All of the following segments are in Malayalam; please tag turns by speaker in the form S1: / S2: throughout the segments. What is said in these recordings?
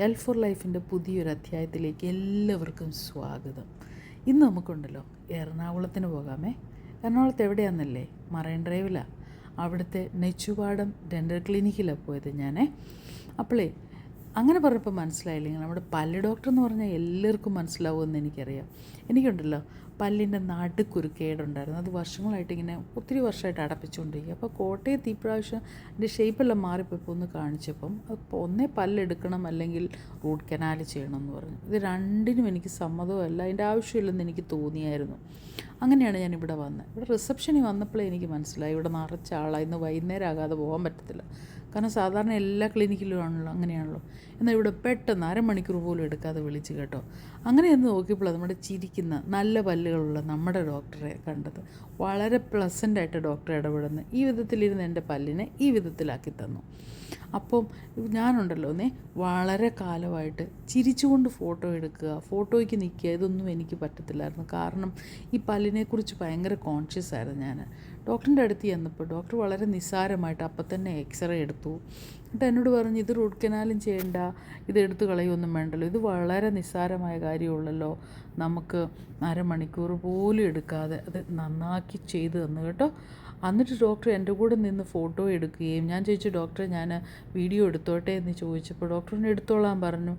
S1: എൽ ഫോർ ലൈഫിന്റെ പുതിയൊരു അധ്യായത്തിലേക്ക് എല്ലാവർക്കും സ്വാഗതം. ഇന്ന് നമുക്കുണ്ടല്ലോ എറണാകുളത്തിന് പോകാമേ. എറണാകുളത്ത് എവിടെയാണെന്നല്ലേ മറൈൻ ഡ്രൈവിലാണ് അവിടുത്തെ നെച്ചുപാടം ഡെന്റൽ ക്ലിനിക്കിലാണ് പോയത് ഞാനേ. അപ്പോളേ അങ്ങനെ പറഞ്ഞപ്പോൾ മനസ്സിലായില്ലെങ്കിൽ നമ്മുടെ പല്ല് ഡോക്ടർ എന്ന് പറഞ്ഞാൽ എല്ലാവർക്കും മനസ്സിലാവുമെന്ന് എനിക്കറിയാം. എനിക്കുണ്ടല്ലോ പല്ലിന്റെ നടുക്കൊരു കേടുണ്ടായിരുന്നു. അത് വർഷങ്ങളായിട്ട് ഇങ്ങനെ ഒത്തിരി വർഷമായിട്ട് അടപ്പിച്ചുകൊണ്ടിരിക്കുക അപ്പോൾ കോട്ടയത്ത് ഈ പ്രാവശ്യം എന്റെ ഷേപ്പെല്ലാം മാറിപ്പോയപ്പോൾ ഒന്ന് കാണിച്ചപ്പം അപ്പോൾ ഒന്നേ പല്ലെടുക്കണം അല്ലെങ്കിൽ റൂട്ട് കനാൽ ചെയ്യണം എന്ന് പറഞ്ഞു. ഇത് രണ്ടിനും എനിക്ക് സമ്മതമല്ല. അതിന്റെ ആവശ്യമില്ലെന്ന് എനിക്ക് തോന്നിയായിരുന്നു. അങ്ങനെയാണ് ഞാൻ ഇവിടെ വന്നത്. ഇവിടെ റിസപ്ഷനിൽ വന്നപ്പോഴേ എനിക്ക് മനസ്സിലായി. ഇവിടെ നിറച്ച ഇന്ന് വൈകുന്നേരം ആകാതെ പോകാൻ പറ്റത്തില്ല. കാരണം സാധാരണ എല്ലാ ക്ലിനിക്കിലും ആണല്ലോ അങ്ങനെയാണല്ലോ. എന്നാൽ ഇവിടെ പെട്ടെന്ന് അരമണിക്കൂർ പോലും എടുക്കാതെ വിളിച്ച് കേട്ടോ. അങ്ങനെ ഒന്ന് നോക്കിയപ്പോൾ നമ്മുടെ ചിരിക്കുന്ന നല്ല പല്ലുകളുള്ള നമ്മുടെ ഡോക്ടറെ കണ്ടത്. വളരെ പ്ലസന്റായിട്ട് ഡോക്ടറെ ഇടപെടുന്നു. ഈ വിധത്തിലിരുന്ന് എന്റെ പല്ലിനെ ഈ വിധത്തിലാക്കി തന്നു. അപ്പം ഞാനുണ്ടല്ലോ ഒന്നേ വളരെ കാലമായിട്ട് ചിരിച്ചുകൊണ്ട് ഫോട്ടോ എടുക്കുക ഫോട്ടോയ്ക്ക് നിൽക്കുക ഇതൊന്നും എനിക്ക് പറ്റത്തില്ലായിരുന്നു. കാരണം ഈ പല്ലിനെക്കുറിച്ച് ഭയങ്കര കോൺഷ്യസ് ആയിരുന്നു ഞാൻ ഡോക്ടറിന്റെ അടുത്ത് ചെന്നപ്പോൾ ഡോക്ടർ വളരെ നിസ്സാരമായിട്ട് അപ്പം തന്നെ എക്സ്റേ എടുത്തു. എന്നിട്ട് എന്നോട് പറഞ്ഞു ഇത് റൂട്ട് കനാലും ചെയ്യണ്ട ഇത് എടുത്തു കളയൊന്നും വേണ്ടല്ലോ. ഇത് വളരെ നിസ്സാരമായ കാര്യമുള്ളല്ലോ. നമുക്ക് അരമണിക്കൂർ പോലും എടുക്കാതെ അത് നന്നാക്കി ചെയ്തു തന്നു കേട്ടോ. എന്നിട്ട് ഡോക്ടർ എന്റെ കൂടെ നിന്ന് ഫോട്ടോ എടുക്കുകയും ഞാൻ ചോദിച്ചു ഡോക്ടറെ ഞാൻ വീഡിയോ എടുത്തോട്ടെ എന്ന് ചോദിച്ചപ്പോൾ ഡോക്ടറിനെ എടുത്തോളാൻ പറഞ്ഞു.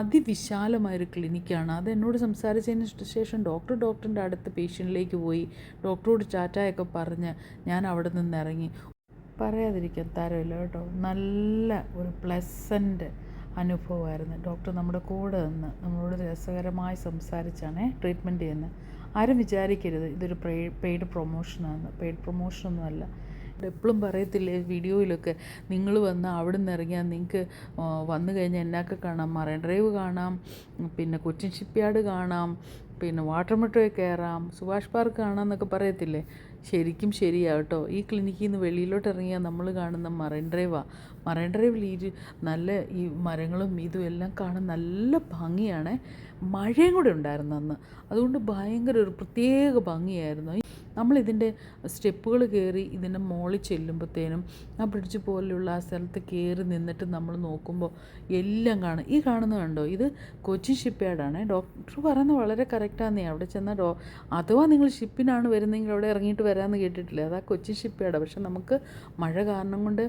S1: അതിവിശാലമായൊരു ക്ലിനിക്കാണ്. അത് എന്നോട് സംസാരിച്ചതിന് ശേഷം ഡോക്ടർ ഡോക്ടറിന്റെ അടുത്ത് പേഷ്യന്റിലേക്ക് പോയി ഡോക്ടറോട് ചാറ്റായൊക്കെ പറഞ്ഞ് ഞാൻ അവിടെ നിന്ന് ഇറങ്ങി. പറയാതിരിക്കാൻ തരമില്ല കേട്ടോ. നല്ല ഒരു പ്ലസന്റ് അനുഭവമായിരുന്നു. ഡോക്ടർ നമ്മുടെ കൂടെ നിന്ന് നമ്മളോട് രസകരമായി സംസാരിച്ചാണ് ട്രീറ്റ്മെന്റ് ചെയ്യുന്നത്. ആരും വിചാരിക്കരുത്. ഇതൊരു പെയ്ഡ് പ്രൊമോഷനാണ് പെയ്ഡ് പ്രൊമോഷനൊന്നുമല്ല എപ്പോഴും പറയത്തില്ലേ വീഡിയോയിലൊക്കെ നിങ്ങൾ വന്ന് അവിടെ നിന്ന് ഇറങ്ങിയാൽ നിങ്ങൾക്ക് വന്നു കഴിഞ്ഞാൽ എന്നാക്ക കാണാം മറൈൻ ഡ്രൈവ് കാണാം പിന്നെ കൊച്ചിൻ ഷിപ്പ്യാർഡ് കാണാം പിന്നെ വാട്ടർ മെട്രോയിൽ കയറാം സുഭാഷ് പാർക്ക് കാണാം എന്നൊക്കെ പറയത്തില്ലേ? ശരിക്കും ശരിയാണ് കേട്ടോ. ഈ ക്ലിനിക്കിൽ നിന്ന് വെളിയിലോട്ട് ഇറങ്ങിയാൽ നമ്മൾ കാണുന്ന മറൈൻ ഡ്രൈവാണ് മറൈൻ ഡ്രൈവിൽ ഈ നല്ല ഈ മരങ്ങളും ഇതും എല്ലാം കാണാൻ നല്ല ഭംഗിയാണ്. മഴയും കൂടെ ഉണ്ടായിരുന്നു അന്ന്. അതുകൊണ്ട് ഭയങ്കര ഒരു പ്രത്യേക ഭംഗിയായിരുന്നു. നമ്മളിതിന്റെ സ്റ്റെപ്പുകൾ കയറി ഇതിന്റെ മുകളിൽ ചെല്ലുമ്പോഴത്തേനും ആ ബ്രിഡ്ജ് പോലെയുള്ള ആ സ്ഥലത്ത് കയറി നിന്നിട്ട് നമ്മൾ നോക്കുമ്പോൾ എല്ലാം കാണും. ഈ കാണുന്നത് കണ്ടോ? ഇത് കൊച്ചി ഷിപ്പ് യാർഡാണ് ഡോക്ടർ പറയുന്നത് വളരെ കറക്റ്റാന്നേ അവിടെ ചെന്നാൽ ഡോ അഥവാ നിങ്ങൾ ഷിപ്പിനാണ് വരുന്നതെങ്കിൽ അവിടെ ഇറങ്ങിയിട്ട് വരാമെന്ന് കേട്ടിട്ടില്ല? അതാ കൊച്ചി ഷിപ്പ്യാർഡാണ് പക്ഷെ നമുക്ക് മഴ കാരണം കൊണ്ട്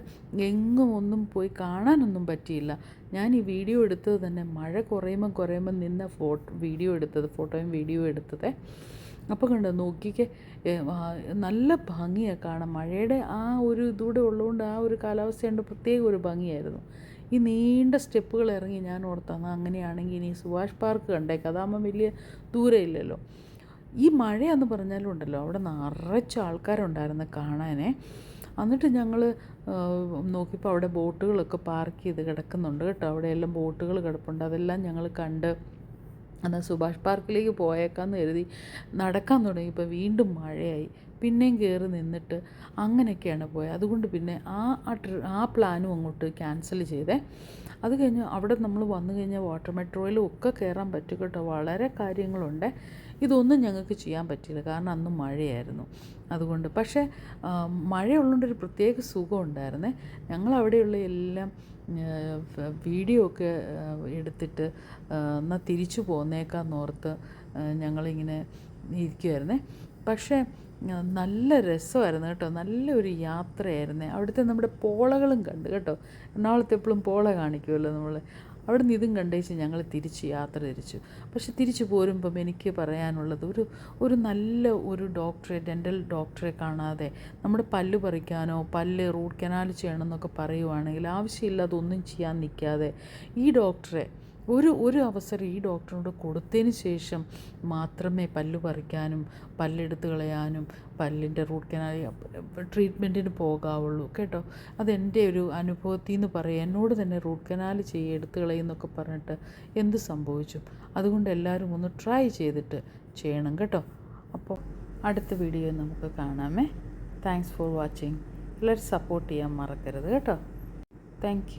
S1: എങ്ങും ഒന്നും പോയി കാണാനൊന്നും പറ്റിയില്ല. ഞാൻ ഈ വീഡിയോ എടുത്തത് തന്നെ മഴ കുറയുമ്പോൾ കുറയുമ്പോൾ നിന്ന ഫോട്ടോ വീഡിയോ എടുത്തത് ഫോട്ടോയും വീഡിയോ എടുത്തത്. അപ്പോൾ കണ്ടോ നോക്കിക്ക് നല്ല ഭംഗിയാണ് കാണാൻ. മഴയുടെ ആ ഒരു ഇതൂടെ ഉള്ളതുകൊണ്ട് ആ ഒരു കാലാവസ്ഥയുണ്ട് പ്രത്യേക ഒരു ഭംഗിയായിരുന്നു. ഈ നീണ്ട സ്റ്റെപ്പുകൾ ഇറങ്ങി ഞാൻ ഓർത്താണ് അങ്ങനെയാണെങ്കിൽ ഇനി സുഭാഷ് പാർക്ക് കണ്ടേക്കാം. അതാകുമ്പോൾ വലിയ ദൂരം ഇല്ലല്ലോ ഈ മഴയെന്ന് പറഞ്ഞാലും ഉണ്ടല്ലോ അവിടെ നിറച്ച് ആൾക്കാരുണ്ടായിരുന്നു കാണാനേ. എന്നിട്ട് ഞങ്ങൾ നോക്കിയപ്പോൾ അവിടെ ബോട്ടുകളൊക്കെ പാർക്ക് ചെയ്ത് കിടക്കുന്നുണ്ട് കേട്ടോ. അവിടെയെല്ലാം ബോട്ടുകൾ കിടപ്പുണ്ട്. അതെല്ലാം ഞങ്ങൾ കണ്ട് എന്നാൽ സുഭാഷ് പാർക്കിലേക്ക് പോയേക്കാന്ന് കരുതി നടക്കാൻ തുടങ്ങിയപ്പോൾ വീണ്ടും മഴയായി. പിന്നെയും കയറി നിന്നിട്ട് അങ്ങനെയൊക്കെയാണ് പോയത് അതുകൊണ്ട് പിന്നെ ആ ആ പ്ലാനും അങ്ങോട്ട് ക്യാൻസൽ ചെയ്തേ. അത് കഴിഞ്ഞ് അവിടെ നമ്മൾ വന്നു കഴിഞ്ഞാൽ വാട്ടർ മെട്രോയിലും ഒക്കെ കയറാൻ പറ്റും കേട്ടോ. വളരെ കാര്യങ്ങളുണ്ട്. ഇതൊന്നും ഞങ്ങൾക്ക് ചെയ്യാൻ പറ്റിയില്ല. കാരണം അന്ന് മഴയായിരുന്നു. അതുകൊണ്ട് പക്ഷേ മഴയുള്ളതുകൊണ്ട് ഒരു പ്രത്യേക സുഖം ഉണ്ടായിരുന്നേ. ഞങ്ങളവിടെയുള്ള എല്ലാം വീഡിയോ ഒക്കെ എടുത്തിട്ട് എന്നാൽ തിരിച്ചു പോന്നേക്കാന്നോർത്ത് ഞങ്ങളിങ്ങനെ ഇരിക്കുമായിരുന്നേ പക്ഷേ നല്ല രസമായിരുന്നു കേട്ടോ. നല്ലൊരു യാത്രയായിരുന്നേ. അവിടുത്തെ നമ്മുടെ പോളകളും കണ്ട് കേട്ടോ. എറണാകുളത്ത് എപ്പോഴും പോള കാണിക്കുമല്ലോ നമ്മൾ അവിടെ നിന്ന് ഇതും കണ്ടേച്ച് ഞങ്ങൾ തിരിച്ച് യാത്ര തിരിച്ചു. പക്ഷെ തിരിച്ചു പോരുമ്പം എനിക്ക് പറയാനുള്ളത് ഒരു ഒരു നല്ല ഒരു ഡോക്ടറെ ഡെന്റൽ ഡോക്ടറെ കാണാതെ നമ്മുടെ പല്ല് പറിക്കാനോ പല്ല് റൂട്ട് കനാൽ ചെയ്യണമെന്നൊക്കെ പറയുവാണെങ്കിൽ ആവശ്യമില്ലാതെ ഒന്നും ചെയ്യാൻ നിൽക്കാതെ ഈ ഡോക്ടറെ ഒരു ഒരു അവസരം ഈ ഡോക്ടറിനോട് കൊടുത്തതിന് ശേഷം മാത്രമേ പല്ല് പറിക്കാനും പല്ലെടുത്ത് കളയാനും പല്ലിന്റെ റൂട്ട് കനാൽ ട്രീറ്റ്മെന്റിന് പോകാവുള്ളൂ. കേട്ടോ? അതെന്റെ ഒരു അനുഭവത്തിൽ നിന്ന് പറയാം. എന്നോട് തന്നെ റൂട്ട് കനാൽ ചെയ്യുക എടുത്ത് കളയുന്നൊക്കെ പറഞ്ഞിട്ട് എന്ത് സംഭവിച്ചു? അതുകൊണ്ട് എല്ലാവരും ഒന്ന് ട്രൈ ചെയ്തിട്ട് ചെയ്യണം കേട്ടോ? അപ്പോൾ അടുത്ത വീഡിയോ നമുക്ക് കാണാമേ. Thanks for watching. എല്ലാവരും സപ്പോർട്ട് ചെയ്യാൻ മറക്കരുത് കേട്ടോ? താങ്ക്